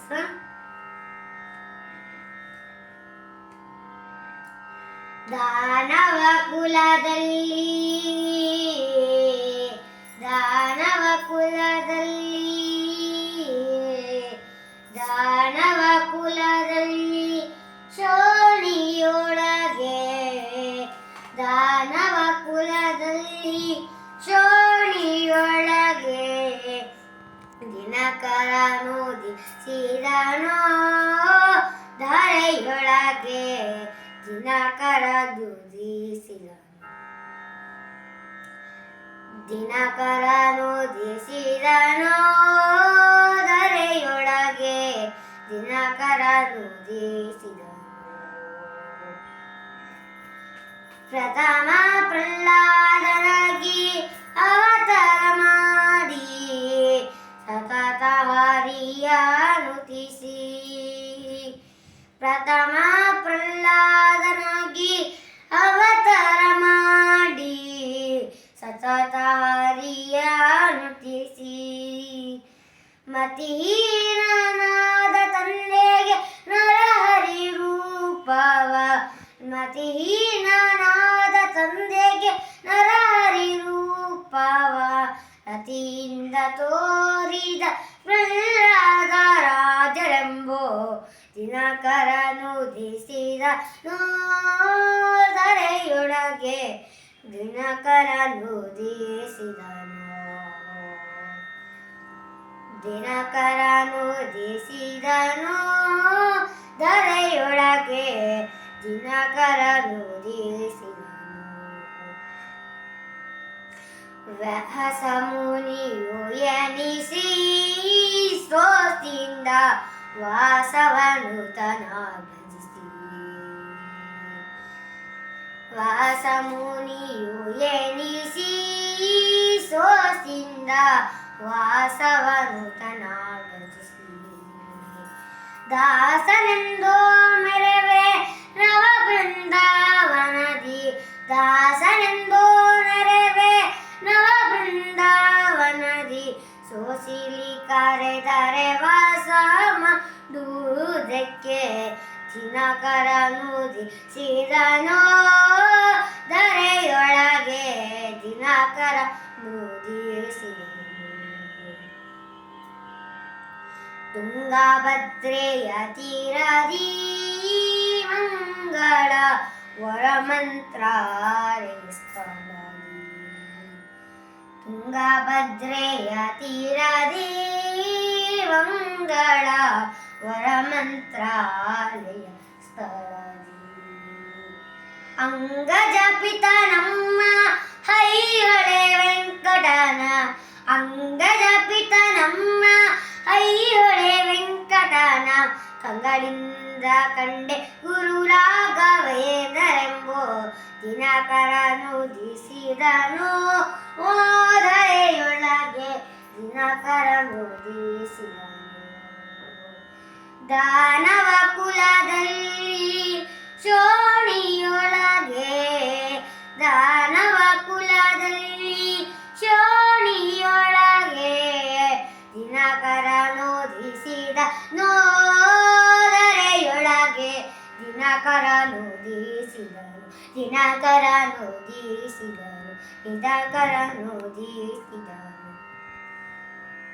ದಾಸ ದಾನವ ಕುಲದಲ್ಲಿ ದಾನವ ಕುಲದಲ್ಲಿ ದಾನವ ಕುಲದಲ್ಲಿ ಶೋಣಿಯೊಳಗೆ ದಾನವ ಕುಲದಲ್ಲಿ ಶೋಣಿಯೊಳಗೆ ದಿನಕರ ನೋದಿ ಸಿದನೋ ಧರೆಯೊಳಗೆ ದಿನಕರ ದುದಿಸಿದನು ದಿನಕರ ನೋದಿಸಿದನೋ ಧರೆಯೊಳಗೆ ದಿನಕರ ನುದಿಸಿದನು ಪ್ರಥಮ ಪ್ರಹ್ಲಾದನಾಗಿ ಹರಿಯ ನುತಿಸಿ ಪ್ರಥಮ ಪ್ರಹ್ಲಾದನಾಗಿ ಅವತಾರ ಮಾಡಿ ಸತತ ಹರಿಯ ಮತಿಹೀನಾದ ತಂದೆಗೆ ನರಹರಿ ರೂಪವ ಮತಿಹೀನನಾದ ದಿನಕರ ನುದಿಸಿದ ನೋದರೆಯೊಳಗೆ ದಿನಕರ ನುದಿಸಿದನು ದಿನಕರ ನುದಿಸಿದನು ಧರೆಯೊಳಗೆ ದಿನಕರ ನುದಿಸಿದನು ವ್ಯಾಸ ಮುನಿಯು ಎನಿಸಿ ಸ್ತೋತಿಯಿಂದ ವಾಸವನು ತನ ಭಜಿಸಿ ವಾಸ ಮುನಿಯು ಎನಿಸಿ ಸೋಸಿಂದ ವಾಸವನು ತನ ಭಜಿಸಿ ದಾಸನೆಂದೋ ಮೆರವೆ ನವ ಬೃಂದಾವನದಿ ದಾಸನೆಂದೋ ನೆರವೆ ನವ ಬೃಂದಾವನದಿ ಸೋಸಿಲಿ ಕರೆದರೆ ವಾಸ ಮಾಡುವುದಕ್ಕೆ ದಿನಕರ ನುದಿ ಸಿದನೋ ದರೆಯೊಳಗೆ ದಿನಕರ ನುದಿಸಿದನು ತುಂಗಭದ್ರೆಯ ತೀರದಿ ಮಂಗಳ ವರಮಂತ್ರಾಲಯಸ್ಥಳದಿ ತುಂಗಭದ್ರೆಯ ತೀರದಿ ಮಂಗಳ ವರಮಂತ್ರಾಲಯ ಸ್ಥಳದಿ ಅಂಗಜ ಪಿತ ನಮ್ಮ ಹೈಹೊಳೆ ವೆಂಕಟನ ಅಂಗಜ ಪಿತ ನಮ್ಮ ಹೈಹೊಳೆ ವೆಂಕಟನ ಕಂಗಳಿಂದ ಕಂಡೆ ಗುರು ರಾಘವೇಂದ್ರೆಂಬೋ ದಿನಕರ ನುದಿಸಿದನು ಓದರೆಯೊಳಗೆ ದಿನಕರನುದಿಸಿದನು ದಾನವ ಕುಲದಲ್ಲಿ ಶೋಣಿಯೊಳಗೆ ದಾನವ ಕುಲದಲ್ಲಿ ಶೋಣಿಯೊಳಗೆ ದಿನಕರ ನೋದಿಸಿದನು ದಿನಕರ ನೋದಿಸಿದನು ದಿನಕರ ನೋದಿಸಿದನು